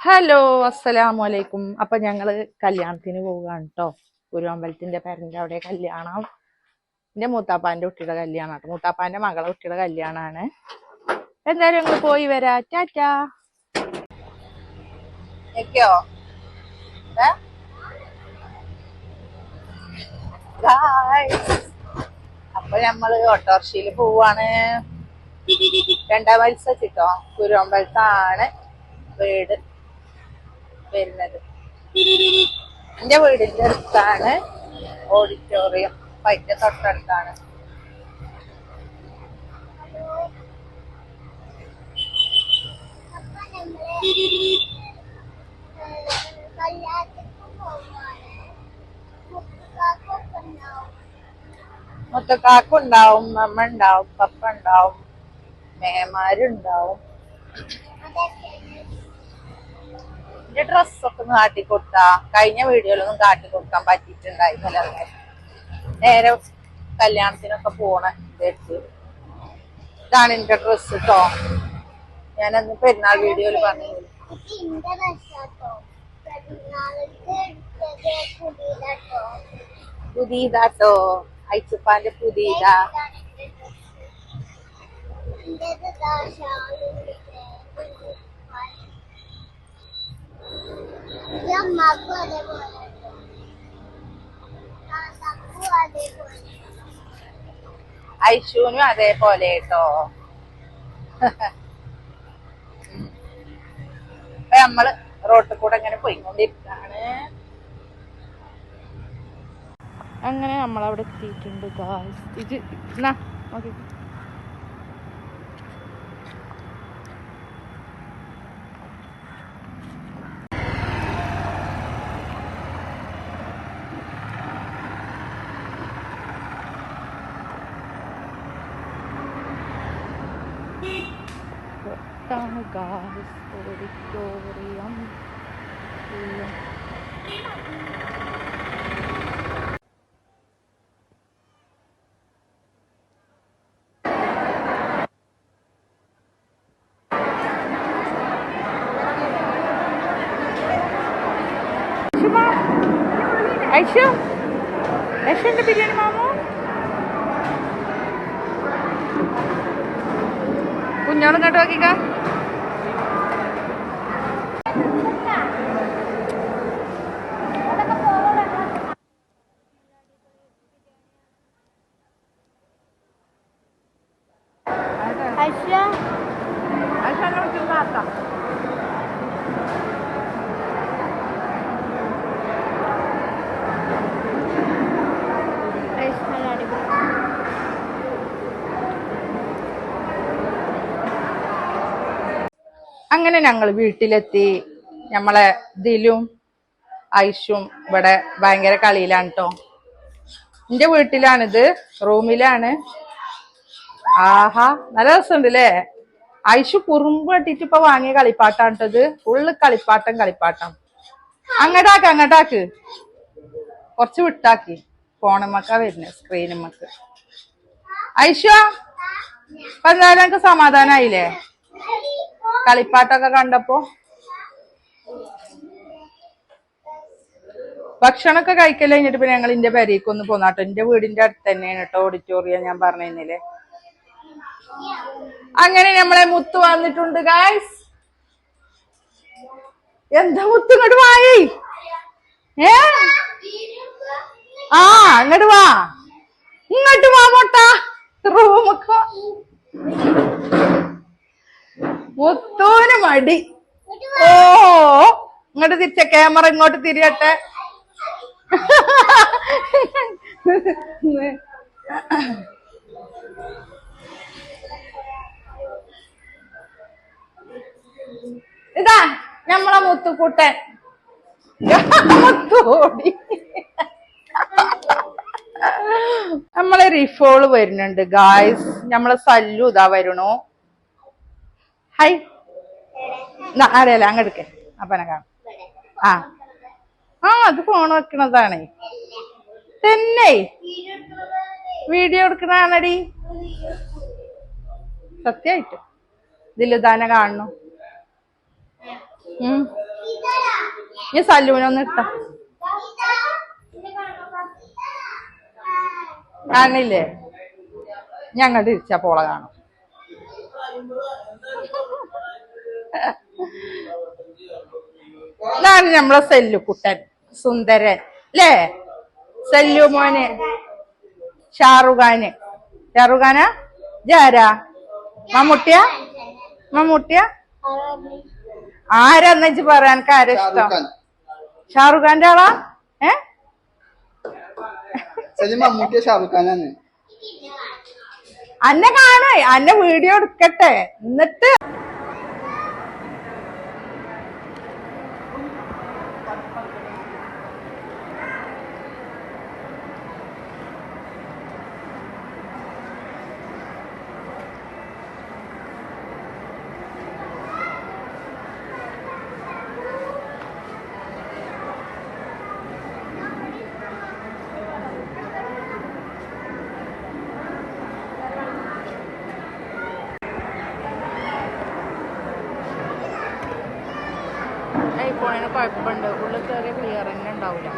Hello അസ്സലാമു അലൈക്കും അപ്പൊ ഞങ്ങൾ കല്യാണത്തിന് പോവുകയാണ് കേട്ടോ ഗുരുവമ്പലത്തിന്റെ പേരന്റെ അവിടെ കല്യാണം. എന്റെ മൂത്താപ്പാന്റെ കുട്ടിയുടെ കല്യാണം. കേട്ടോ മൂത്താപ്പാന്റെ മകളെ കുട്ടിയുടെ കല്യാണാണ്. എന്തായാലും ഞങ്ങൾ പോയി വരാ. ടാറ്റാ. അപ്പൊ നമ്മൾ ഓട്ടോറിക്ഷയിൽ പോവാണ്. രണ്ടാം മത്സരിച്ചിട്ടോ ഗുരുവമ്പലത്താണ് വീട്. വരുന്നത്. എന്റെ വീടിന്റെ അടുത്താണ് ഓഡിറ്റോറിയം. അപ്പൊ അതിന്റെ തൊട്ടടുത്താണ്. മുത്തക്കാക്കുണ്ടാവും അമ്മ ഉണ്ടാവും പപ്പ ഉണ്ടാവും മേമാരുണ്ടാവും. എന്റെ ഡ്രസ്സൊക്കെ ഒന്ന് കാട്ടി കൊടുത്താ. കഴിഞ്ഞ വീഡിയോയിലൊന്നും കാട്ടി കൊടുക്കാൻ പറ്റിയിട്ടുണ്ടായിരുന്നില്ല നേരെ കല്യാണത്തിനൊക്കെ പോണ ഇതെടുത്ത് ഇതാണ് എന്റെ ഡ്രസ്സ് കേട്ടോ ഞാനന്ന് പെരുന്നാൾ വീഡിയോയിൽ പറഞ്ഞു. പുതിയതാട്ടോ ഐച്ചുപ്പാന്റെ പുതിയതാ അമ്മക്കും അതേപോലെ താത്താക്കും അതേപോലെ ഐശുവിനും അതേപോലെ കേട്ടോ. അപ്പൊ നമ്മൾ റോട്ടിൽ കൂടെ ഇങ്ങനെ പോയിക്കൊണ്ടിരിക്കാണ് അങ്ങനെ നമ്മളവിടെ എത്തിയിട്ടുണ്ട് ഗായ്സ് ഇത് എന്നാ targa historiam. Ayşe, Ayşe'nin de bir yerim almış. കുഞ്ഞോളും കേട്ടോ നോക്കിക്ക അശ്വ നല്ല അടിപൊളി അങ്ങനെ ഞങ്ങൾ വീട്ടിലെത്തി. നമ്മളെ ദിലും ഐഷും ഇവിടെ ഭയങ്കര കളിയിലാണ് കേട്ടോ എന്റെ വീട്ടിലാണിത്. റൂമിലാണ്. ആഹാ നല്ല രസമുണ്ട് അല്ലേ ഐഷു കുറുമ്പ് കെട്ടിട്ട് ഇപ്പൊ വാങ്ങിയ കളിപ്പാട്ടാണ് കേട്ടത് ഫുള്ള് കളിപ്പാട്ടം കളിപ്പാട്ടം. അങ്ങോട്ടാക്ക് അങ്ങോട്ടാക്ക് കുറച്ച് വിട്ടാക്കി. ഫോണുമ്മക്കാ വരുന്നത് സ്ക്രീനുമ്മക്ക്. ഐഷു എന്തായാലും എനിക്ക് സമാധാനായില്ലേ? കളിപ്പാട്ടൊക്കെ കണ്ടപ്പോ ഭക്ഷണമൊക്കെ കഴിക്കൽ കഴിഞ്ഞിട്ട് പിന്നെ ഞങ്ങൾ ഇന്റെ പെരേക്ക് ഒന്ന് പോന്നാട്ടോ എന്റെ വീടിന്റെ അടുത്ത് തന്നെയാണ് കേട്ടോ ഓഡിറ്റോറിയം ഞാൻ പറഞ്ഞിരുന്നില്ലേ അങ്ങനെ നമ്മളെ മുത്ത് വന്നിട്ടുണ്ട് ഗായ്സ് എന്താ മുത്ത്? ഇങ്ങോട്ട് വായേ. ഏ? ആ അങ്ങോട്ട് വാ. ഇങ്ങോട്ട് വാ മൊട്ട റൂമൊക്കെ മുത്തൂന് മടി. ഓ ഇങ്ങോട്ട് തിരിച്ച ക്യാമറ ഇങ്ങോട്ട് തിരിയട്ടെ. ഇതാ നമ്മളെ മുത്തുക്കുട്ടൻ. മുത്തോടി നമ്മളെ റിഫോൾ വരുന്നുണ്ട് ഗായ്സ് നമ്മളെ സല്ലു ഇതാ വരണു. ഹൈ അറിയാലോ അങ്ങെടുക്കെ അപ്പനെ കാണാം. ആ. ആ അത് ഫോൺ വെക്കണതാണേ. തന്നെ. വീഡിയോ എടുക്കണാണടി സത്യായിട്ട് ഇതിൽ തന്നെ ഉം. ഈ സല്ലൂനൊന്ന് ഇട്ട കാണില്ലേ? ഞങ്ങൾ തിരിച്ചാ പോളെ കാണും. ഇതാണ് നമ്മളെ സെല്ലുക്കുട്ടൻ സുന്ദരൻ. അല്ലേ സെല്ലു മോന്. ഷാറുഖാന്. ഷാറുഖാന? ജാരാ മമ്മൂട്ടിയ? മമ്മൂട്ടിയ? ആരാന്ന് വെച്ച് പറയാൻ? എനിക്ക് ആരും ഇഷ്ടം? ഷാറുഖ് ഖാന്റെ ആളാ? ഏ? ഷാറുഖാനാണ് മമ്മൂട്ടിയ ഷാറുഖ് ഖാനാണ് അന്നെ കാണേ അന്നെ വീഡിയോ എടുക്കട്ടെ. എന്നിട്ട് ഐഫോണിന് കുഴപ്പമുണ്ട്. ഉള്ളിൽ കയറിയ ക്ലിയർ തന്നെ ഉണ്ടാവില്ല.